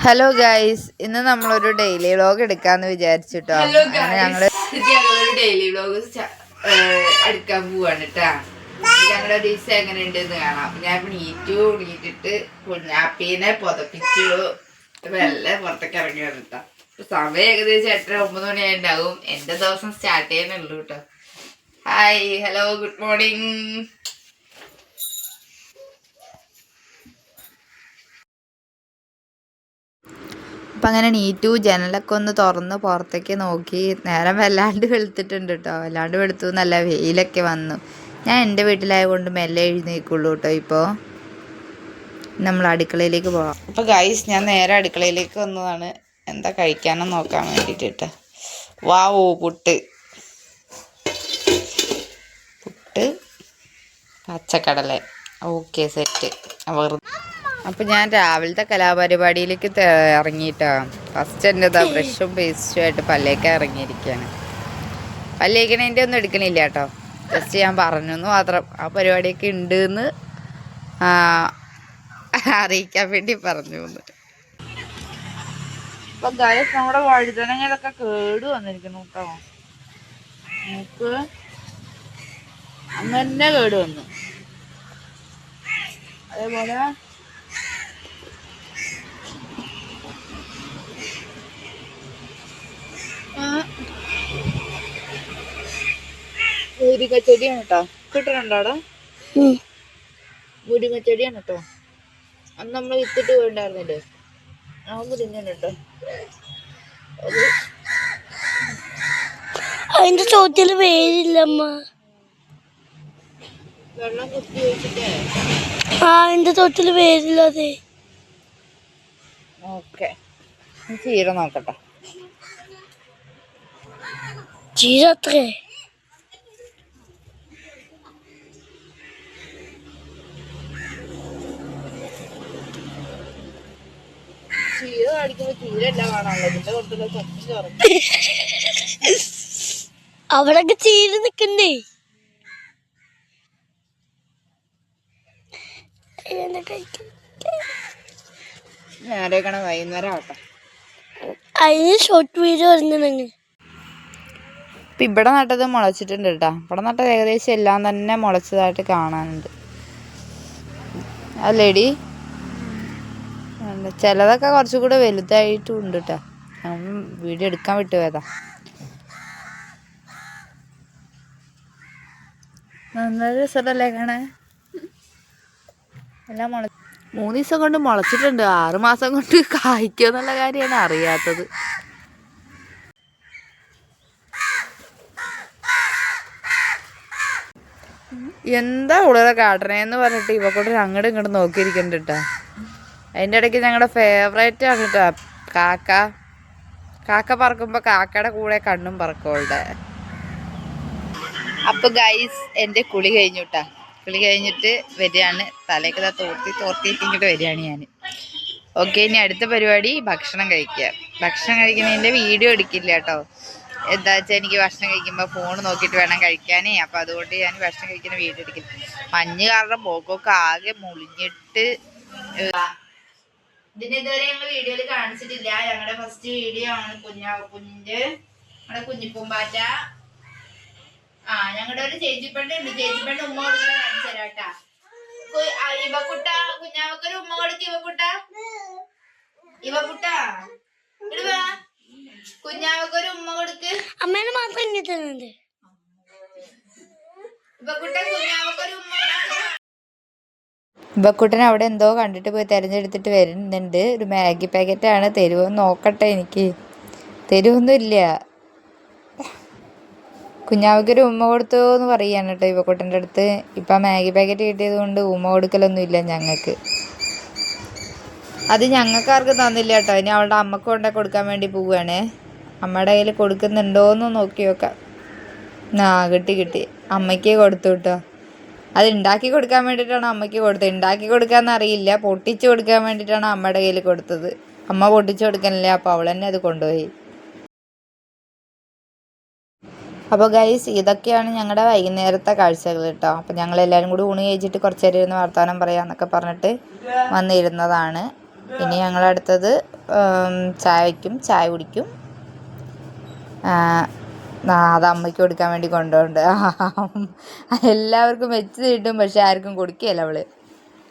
Hello guys ഇന്ന് നമ്മളൊരു daily vlog എടുക്കാന്ന് വിചാരിച്ചിട്ടോ. ഞങ്ങൾ ഞങ്ങളൊരു ഡെയിലി വ്ലോഗ് എടുക്കാൻ പോവാണ് കേട്ടാ ഞങ്ങളുടെ ദിവസം എങ്ങനെ ഉണ്ടെന്ന് കാണാം. ഞാൻ നീറ്റു നീറ്റിട്ട് കുഞ്ഞാപ്പീനെ പുതപ്പിച്ചു. വെല്ല പുറത്തേക്ക് ഇറങ്ങി വന്നിട്ടാ. സമയം ഏകദേശം എട്ടര ഒമ്പത് മണിയായി ഉണ്ടാവും എന്റെ ദിവസം സ്റ്റാർട്ട് ചെയ്യാനുള്ളൂ കേട്ടോ ഹായ് ഹലോ ഗുഡ് മോർണിംഗ് അപ്പൊ അങ്ങനെ നീറ്റു ജനലൊക്കെ ഒന്ന് തുറന്ന് പുറത്തേക്ക് നോക്കി നേരം വല്ലാണ്ട് വെളുത്തിട്ടുണ്ട് കേട്ടോ വല്ലാണ്ട് വെളുത്തു നല്ല വെയിലൊക്കെ വന്നു. ഞാൻ എന്റെ വീട്ടിലായതുകൊണ്ട് മെല്ലെ എഴുന്നേക്കുള്ളൂ കേട്ടോ ഇപ്പോൾ നമ്മൾ അടുക്കളയിലേക്ക് പോകാം അപ്പോൾ ഗൈസ് ഞാൻ നേരെ അടുക്കളയിലേക്ക് വന്നതാണ്. എന്താ കഴിക്കാനും നോക്കാൻ വേണ്ടിയിട്ട് വാ വാവോ പുട്ട്. പുട്ട് പച്ചക്കടല. ഓക്കെ സെറ്റ് വെറുതെ അപ്പൊ ഞാൻ രാവിലത്തെ കലാപരിപാടിയിലേക്ക് ഇറങ്ങിയിട്ടോ. ഫസ്റ്റ് എന്റെ ഇതാ ബ്രഷും പേസ്റ്റും ആയിട്ട് പല്ലേക്ക് ഇറങ്ങിയിരിക്കുകയാണ് പല്ലേക്കണേന്റെ ഒന്നും എടുക്കണില്ല കേട്ടോ. ജസ്റ്റ് ഞാൻ പറഞ്ഞു എന്ന് മാത്രം. ആ പരിപാടിയൊക്കെ ഉണ്ട് എന്ന് അറിയിക്കാൻ വേണ്ടി പറഞ്ഞു അപ്പൊ ഗൈസ് നമ്മുടെ വഴുതനങ്ങളൊക്കെ കേട് വന്നിരിക്കുന്നു കേട്ടോ. നമുക്ക് അങ്ങനെ കേട് വന്നു. അതേപോലെ മുരിങ്ങച്ചെടിയാണ് കേട്ടോ കിട്ടുന്നുണ്ടോ അവിടെ കേട്ടോ അന്ന് നമ്മൾ വിത്തിട്ട് പോയിണ്ടായിരുന്നില്ലേ? ആ കേട്ടോ അത് അതിന്റെ ചോദ്യത്തിൽ പേരില്ലമ്മ വെള്ളം കുത്തി വെച്ചിട്ടേ ആ അതിന്റെ ചോദ്യത്തിൽ പേരില്ലാതെ ഓക്കെ. ചീര നോക്കട്ടെ. ചീര അത്രേ? ചീര കാണിക്കുമ്പോ ഇതിന്റെ അവിടൊക്കെ ചീര നിക്കണ്ടേ വൈകുന്നേരം ആവട്ടെ. അതിന് ഷോർട്ട് വീഡിയോ ഇപ്പം ഇവിടെ നട്ടത് മുളച്ചിട്ടുണ്ട് കേട്ടോ. ഇവിടെ നട്ടത് ഏകദേശം എല്ലാം തന്നെ മുളച്ചതായിട്ട് കാണാനുണ്ട്. അല്ലേടി. ചിലതൊക്കെ കുറച്ചും കൂടെ വലുതായിട്ടും ഉണ്ട് കേട്ടോ ഞാൻ വീഡിയോ എടുക്കാൻ വിട്ടുപോയതാ നല്ല രസമല്ലേ കാണാൻ? എല്ലാം മുള മൂന്ന് ദിവസം കൊണ്ട് മുളച്ചിട്ടുണ്ട്. ആറ് മാസം കൊണ്ട് കായ്ക്കുമെന്നുള്ള കാര്യമാണ് അറിയാത്തത്. എന്താ ഉള്ളത് കാട്ടണേന്ന് പറഞ്ഞിട്ട് ഇവ കൊണ്ട് അങ്ങോട്ടും ഇങ്ങോട്ടും നോക്കിയിരിക്കണ്ട കേട്ടാ അതിന്റെ ഇടയ്ക്ക് ഞങ്ങളുടെ ഫേവറേറ്റ് ആണ് കേട്ടോ കാക്ക. കാക്ക പറക്കുമ്പോൾ കാക്കയുടെ കൂടെ കണ്ണും പറക്കോളുടെ അപ്പൊ ഗൈസ് എന്റെ കുളി കഴിഞ്ഞു കുളി കഴിഞ്ഞിട്ട് വരികയാണ്. തലയൊക്കെ തോർത്തി തോർത്തിയിട്ട് ഇങ്ങോട്ട് വരികയാണ് ഞാൻ ഓക്കെ ഇനി അടുത്ത പരിപാടി ഭക്ഷണം കഴിക്കുക. ഭക്ഷണം കഴിക്കുന്നതിന്റെ വീഡിയോ എടുക്കില്ല കേട്ടോ എന്താ വെച്ചാൽ എനിക്ക് ഭക്ഷണം കഴിക്കുമ്പോൾ ഫോൺ നോക്കിയിട്ട് വേണം കഴിക്കാനേ. അപ്പം അതുകൊണ്ട് ഞാൻ ഭക്ഷണം കഴിക്കുന്ന വീഡിയോ എടുക്കില്ല. മഞ്ഞ് കാരണം പോക്കൊക്കെ ആകെ മുളിഞ്ഞിട്ട് ഇതിന് ഇതുവരെ ഞങ്ങൾ വീഡിയോയിൽ കാണിച്ചിട്ടില്ല. ഞങ്ങളുടെ ഫസ്റ്റ് വീഡിയോ ആണ് കുഞ്ഞാ കുഞ്ഞിന്റെ നമ്മുടെ കുഞ്ഞിപ്പൂമ്പാറ്റ. ആ ഞങ്ങളുടെ ഒരു ചേച്ചിപ്പണ്ട് ഉണ്ട്. ചേച്ചിപ്പണ്ട് ഉമ്മ കൊടുക്കാൻ കാണിച്ചു തരാം കേട്ടാ. കു- ഇവക്കുട്ട കുഞ്ഞാവക്കൊരു ഉമ്മ കൊടുക്ക് ഇവക്കുട്ട. ഇവക്കുട്ട ഇടുവാ കുഞ്ഞാവക്കൊരു ഉമ്മ കൊടുക്ക്. അമ്മേനെ മാത്രം ഇങ്ങനെ തരുന്നുണ്ട് ഇവക്കുട്ട കുഞ്ഞാവക്കൊരു ഉമ്മ. ഇവക്കുട്ടൻ അവിടെ എന്തോ കണ്ടിട്ട് പോയി തിരഞ്ഞെടുത്തിട്ട് വരുന്നുണ്ട്. ഒരു മാഗി പാക്കറ്റാണ്. തരുമോ നോക്കട്ടെ എനിക്ക്. തരുമൊന്നുമില്ല കുഞ്ഞാവക്കൊരു ഉമ്മ കൊടുത്തോ എന്ന് പറയാണ് കേട്ടോ ഇവക്കുട്ടന്റെ അടുത്ത്. ഇപ്പം മാഗി പാക്കറ്റ് കിട്ടിയത് കൊണ്ട് ഉമ്മ കൊടുക്കലൊന്നും ഇല്ല ഞങ്ങൾക്ക്. അത് ഞങ്ങൾക്കാർക്കും തന്നില്ല കേട്ടോ ഇനി അവളുടെ അമ്മയ്ക്ക് കൊണ്ടേ കൊടുക്കാൻ വേണ്ടി പോവുകയാണ് അമ്മയുടെ കയ്യിൽ കൊടുക്കുന്നുണ്ടോയെന്ന് നോക്കി നോക്കാം ആ കിട്ടി കിട്ടി. അമ്മയ്ക്ക് കൊടുത്തു കേട്ടോ അത് ഉണ്ടാക്കി കൊടുക്കാൻ വേണ്ടിയിട്ടാണ് അമ്മയ്ക്ക് കൊടുത്തത്? ഉണ്ടാക്കി കൊടുക്കാന്ന് അറിയില്ല. പൊട്ടിച്ചു കൊടുക്കാൻ വേണ്ടിയിട്ടാണ് അമ്മയുടെ കയ്യിൽ കൊടുത്തത്? അമ്മ പൊട്ടിച്ചു കൊടുക്കാനില്ല അപ്പോൾ അവൾ തന്നെ അത് കൊണ്ടുപോയി. അപ്പോൾ ഗൈസ് ഇതൊക്കെയാണ് ഞങ്ങളുടെ വൈകുന്നേരത്തെ കാഴ്ചകൾ കേട്ടോ. അപ്പോൾ ഞങ്ങൾ എല്ലാവരും കൂടി ഊണ് കഴിച്ചിട്ട് കുറച്ച് നേരം ഇരുന്ന് വർത്തമാനം പറയാമെന്നൊക്കെ പറഞ്ഞിട്ട് വന്നിരുന്നതാണ്. ഇനി ഞങ്ങളടുത്തത് ഉം, ചായ കുടിക്കും. അത് അമ്മയ്ക്ക് കൊടുക്കാൻ വേണ്ടി കൊണ്ടുപോകുന്നുണ്ട് എല്ലാവർക്കും വെച്ച് കിട്ടും പക്ഷെ ആർക്കും കൊടുക്കുകയല്ല അവൾ.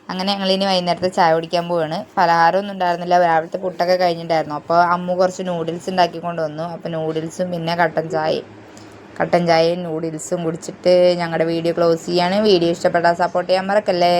അങ്ങനെ ഞങ്ങൾ ഇനി വൈകുന്നേരത്തെ ചായ കുടിക്കാൻ പോവാണ്. പലഹാരമൊന്നും ഉണ്ടായിരുന്നില്ല. രാവിലത്തെ പുട്ടൊക്കെ കഴിഞ്ഞിട്ടുണ്ടായിരുന്നു. അപ്പോൾ അമ്മു കുറച്ച് നൂഡിൽസ് ഉണ്ടാക്കിക്കൊണ്ട് വന്നു അപ്പോൾ നൂഡിൽസും പിന്നെ കട്ടൻ ചായ. കട്ടൻ ചായയും നൂഡിൽസും കുടിച്ചിട്ട് ഞങ്ങളുടെ വീഡിയോ ക്ലോസ് ചെയ്യാണ്. വീഡിയോ ഇഷ്ടപ്പെട്ടാൽ സപ്പോർട്ട് ചെയ്യാൻ മറക്കല്ലേ?